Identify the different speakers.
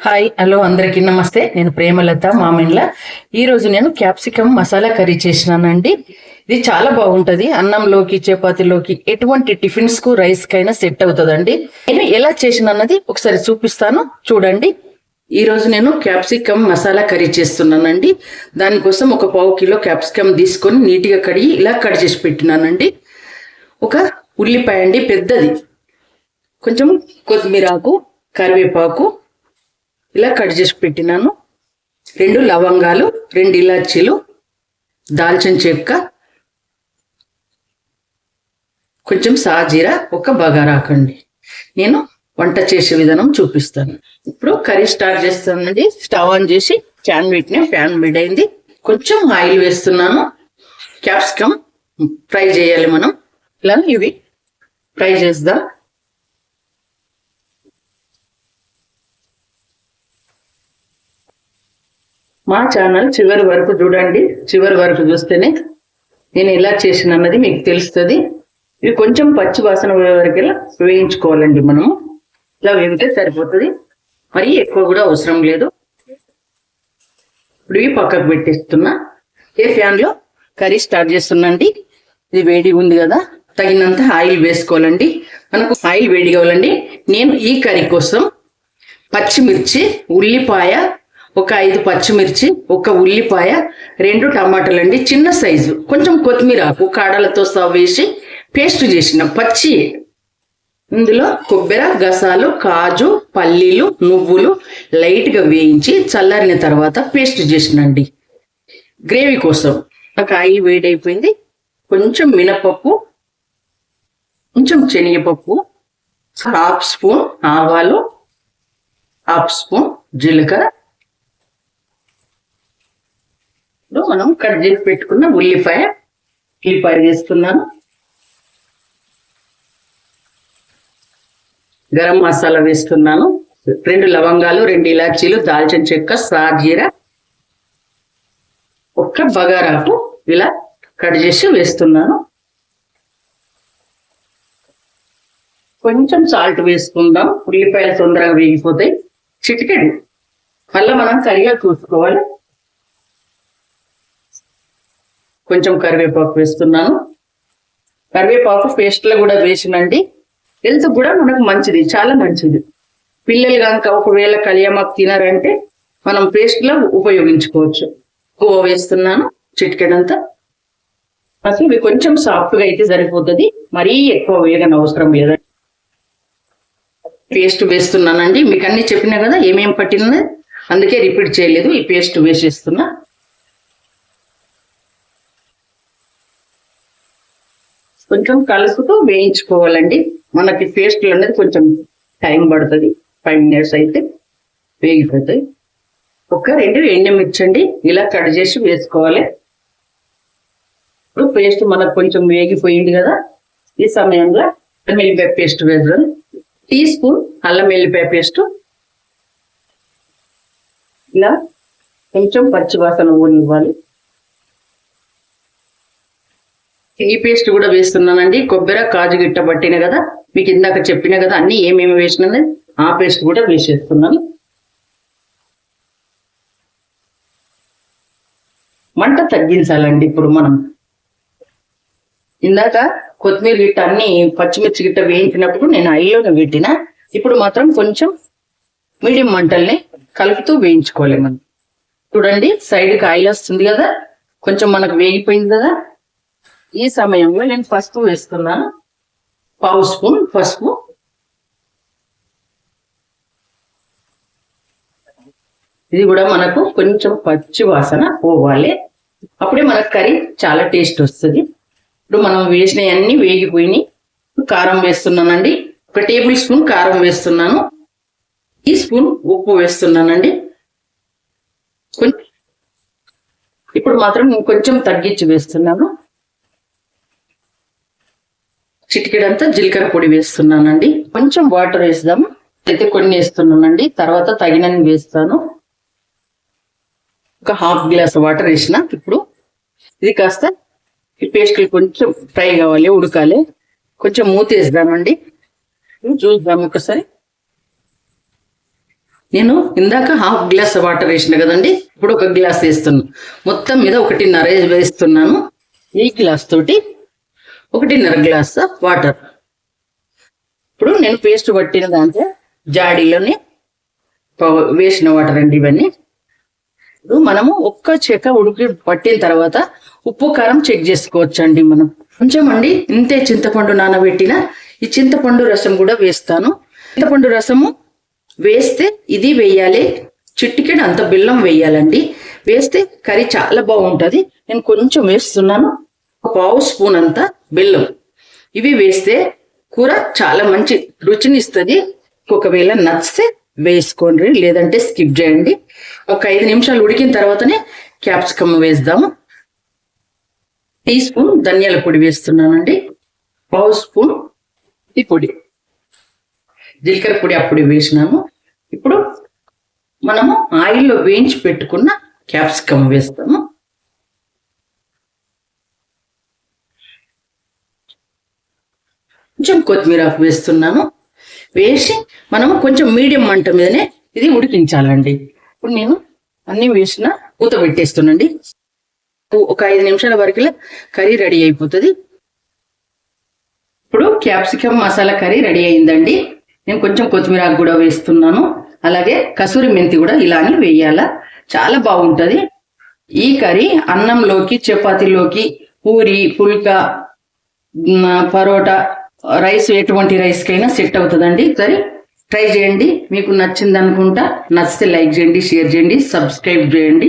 Speaker 1: Hi hello అందరికీ. నమస్తే. నేను ప్రేమలత మామిండ్ల ఈ రోజు నేను క్యాప్సికమ్ మసాలా కర్రీ చేసినానండి. ఇది చాలా బాగుంటుంది. అన్నంలోకి చపాతీలోకి ఎటువంటి టిఫిన్స్కు రైస్కి అయినా సెట్ అవుతుందండి. నేను ఎలా చేసినన్నది ఒకసారి చూపిస్తాను. చూడండి. ఈరోజు నేను క్యాప్సికమ్ మసాలా కర్రీ చేస్తున్నానండి. దానికోసం ఒక పావు కిలో క్యాప్సికమ్ తీసుకొని నీట్గా కడిగి ఇలా కట్ చేసి పెట్టినానండి. ఒక ఉల్లిపాయ అండి పెద్దది. కొంచెం కొత్తిమీరాకు కరివేపాకు ఇలా కట్ చేసి పెట్టినాను. రెండు లవంగాలు రెండు ఇలాచీలు దాల్చిన చెక్క కొంచెం సాజీరా ఒక బగారాకండి నేను వంట చేసే విధానం చూపిస్తాను. ఇప్పుడు కర్రీ స్టార్ట్ చేస్తానండి. స్టవ్ ఆన్ చేసి ప్యాన్ పెట్టిన ప్యాన్ అయింది. కొంచెం ఆయిల్ వేస్తున్నాను. క్యాప్సికమ్ ఫ్రై చేయాలి మనం. ఇలా ఇవి ఫ్రై చేద్దాం మా ఛానల్ చివరి వరకు చూడండి. చివరి వరకు చూస్తేనే నేను ఎలా చేసిన అన్నది మీకు తెలుస్తుంది. ఇవి కొంచెం పచ్చి వాసన వరకు ఇలా వేయించుకోవాలండి మనము. ఇలా వేగితే సరిపోతుంది. మరీ ఎక్కువ కూడా అవసరం లేదు. ఇప్పుడు ఇవి పక్కకు పెట్టేస్తున్నా. ఏ ఫ్యాన్లో కర్రీ స్టార్ట్ చేస్తున్నాండి ఇది వేడి ఉంది కదా. తగినంత ఆయిల్ వేసుకోవాలండి. మనకు ఆయిల్ వేడి కావాలండి నేను ఈ కర్రీ కోసం పచ్చిమిర్చి ఉల్లిపాయ ఒక ఐదు పచ్చిమిర్చి ఒక ఉల్లిపాయ రెండు టమాటాలు అండి చిన్న సైజు. కొంచెం కొత్తిమీర ఆకు కాడలతో సవ్ వేసి పేస్ట్ చేసిన పచ్చి. ఇందులో కొబ్బరి గసాలు కాజు పల్లీలు నువ్వులు లైట్గా వేయించి చల్లారిన తర్వాత పేస్ట్ చేసినండి. గ్రేవీ కోసం. ఒక ఆయిల్ వేడైపోయింది. కొంచెం మినపప్పు కొంచెం శనగపప్పు హాఫ్ స్పూన్ ఆవాలు హాఫ్ స్పూన్ జీలకర్ర ఇప్పుడు మనం కట్ చేసి పెట్టుకున్న ఉల్లిపాయ ఉల్లిపాయ వేస్తున్నాను గరం మసాలా వేస్తున్నాను. రెండు లవంగాలు రెండు ఇలాచీలు దాల్చిన చెక్క సాజీర. ఒక్క బగారాకు ఇలా కట్ చేసి వేస్తున్నాను. కొంచెం సాల్ట్ వేసుకుందాం. ఉల్లిపాయలు తొందరగా వేగిపోతాయి. చిటికెడు. మళ్ళీ మనం సరిగా చూసుకోవాలి కొంచెం కరివేపాకు వేస్తున్నాను. కరివేపాకు పేస్ట్లో కూడా వేసినండి. హెల్త్ కూడా మనకు మంచిది చాలా మంచిది. పిల్లలు కనుక ఒకవేళ కలియమాకు తినారంటే మనం పేస్ట్లో ఉపయోగించుకోవచ్చు. గువ్వ వేస్తున్నాను చిటికెడంతా. అసలు ఇవి కొంచెం సాఫ్ట్గా అయితే సరిపోతుంది మరీ ఎక్కువ వేగన అవసరం లేదండి. పేస్ట్ వేస్తున్నానండి. మీకు అన్ని చెప్పినా కదా ఏమేం పట్టిందో? అందుకే రిపీట్ చేయలేదు ఈ పేస్ట్ వేసేస్తున్నా. కొంచెం కలుపుతూ వేయించుకోవాలండి. మనకి పేస్ట్లు అనేది కొంచెం టైం పడుతుంది. ఫైవ్ మినిట్స్ అయితే వేగిపోతాయి. ఒక రెండు ఎండుమిర్చి అండి ఇలా కట్ చేసి వేసుకోవాలి. ఇప్పుడు పేస్ట్ మనకు కొంచెం వేగిపోయింది కదా. ఈ సమయంలో అల్లం వెల్లిపాయ పేస్ట్ వేద్దాం. టీ స్పూన్ అల్లం ఎల్లిపాయ పేస్ట్ ఇలా కొంచెం పచ్చివాసన ఊనివ్వాలి ఈ పేస్ట్ కూడా వేస్తున్నానండి. కొబ్బరి కాజు గిట్ట పట్టిన కదా. మీకు ఇందాక చెప్పిన కదా అన్ని ఏమేమి వేసినది ఆ పేస్ట్ కూడా వేసేస్తున్నాను. మంట తగ్గించాలండి ఇప్పుడు మనం. ఇందాక కొత్తిమీర గిట్ట అన్ని పచ్చిమిర్చి గిట్ట వేయించినప్పుడు నేను ఐలోనే పెట్టిన. ఇప్పుడు మాత్రం కొంచెం మీడియం మంటల్ని కలుపుతూ వేయించుకోవాలి మనం. చూడండి సైడ్కి ఆయిల్ వస్తుంది కదా. కొంచెం మనకు వేగిపోయింది కదా. ఈ సమయంలో నేను పసుపు వేస్తున్నాను పావు స్పూన్ పసుపు. ఇది కూడా మనకు కొంచెం పచ్చి వాసన పోవాలి. అప్పుడే మనకు కర్రీ చాలా టేస్ట్ వస్తుంది. ఇప్పుడు మనం వేసినవన్నీ వేగిపోయినాయి. కారం వేస్తున్నానండి. ఒక టేబుల్ స్పూన్ కారం వేస్తున్నాను. టీ స్పూన్ ఉప్పు వేస్తున్నానండి. ఇప్పుడు మాత్రం కొంచెం తగ్గించి వేస్తున్నాను. చిటికెడంతా జీలకర్ర పొడి వేస్తున్నానండి. కొంచెం వాటర్ వేస్తాము. అయితే కొన్ని వేస్తున్నానండి. తర్వాత తగినన్ని వేస్తాను. ఒక హాఫ్ గ్లాస్ వాటర్ వేసిన ఇప్పుడు ఇది కాస్త ఈ పేస్ట్లు కొంచెం ఫ్రై కావాలి ఉడకాలి. కొంచెం మూత వేద్దామండి చూద్దాం ఒకసారి. నేను ఇందాక హాఫ్ గ్లాస్ వాటర్ వేసిన కదండి ఇప్పుడు ఒక గ్లాస్ వేస్తున్నాను మొత్తం మీద ఒకటిన్నర వేస్తున్నాను. ఈ గ్లాస్ తోటి ఒకటిన్నర గ్లాస్ వాటర్. ఇప్పుడు నేను పేస్ట్ పట్టిన దాంట్లో జాడీలోని వేసిన వాటర్ అండి ఇవన్నీ. ఇప్పుడు మనము ఒక్క చెక్క ఉడికి పట్టిన తర్వాత ఉప్పు కారం చెక్ చేసుకోవచ్చు అండి మనం. కొంచెం అండి ఇంతే చింతపండు నానబెట్టిన ఈ చింతపండు రసం కూడా వేస్తాను. చింతపండు రసము వేస్తే ఇది వేయాలి. చిట్టికెడు అంత బెల్లం వేయాలండి. వేస్తే కర్రీ చాలా బాగుంటుంది. నేను కొంచెం వేస్తున్నాను. ఒక పావు స్పూన్ అంతా బెల్లం. ఇవి వేస్తే కూర చాలా మంచి రుచిని ఇస్తుంది ఒకవేళ నచ్చితే వేసుకోండి లేదంటే స్కిప్ చేయండి. ఒక ఐదు నిమిషాలు ఉడికిన తర్వాతనే క్యాప్సికమ్ వేద్దాము టీ స్పూన్ ధనియాల పొడి వేస్తున్నానండి. పావు స్పూన్ ఈ పొడి. జీలకర్ర పొడి అప్పుడు వేసినాము. ఇప్పుడు మనము ఆయిల్లో వేయించి పెట్టుకున్న క్యాప్సికమ్ వేస్తాము. కొంచెం కొత్తిమీర వేస్తున్నాను. వేసి మనము కొంచెం మీడియం మంట మీదనే ఇది ఉడికించాలండి. ఇప్పుడు నేను అన్ని వేసిన పూత పెట్టేస్తున్నాండి. ఒక ఐదు నిమిషాల వరకు కర్రీ రెడీ అయిపోతుంది. ఇప్పుడు క్యాప్సికమ్ మసాలా కర్రీ రెడీ అయిందండి. నేను కొంచెం కొత్తిమీర కూడా వేస్తున్నాను. అలాగే కసూరి మెంతి కూడా ఇలానే వేయాల. చాలా బాగుంటుంది. ఈ కర్రీ అన్నంలోకి చపాతీలోకి పూరి పుల్కా పరోటా రైస్ ఎటువంటి రైస్ కైనా సెట్ అవుతుందండి. సరే ట్రై చేయండి. మీకు నచ్చింది అనుకుంటా నచ్చితే లైక్ చేయండి షేర్ చేయండి సబ్స్క్రైబ్ చేయండి.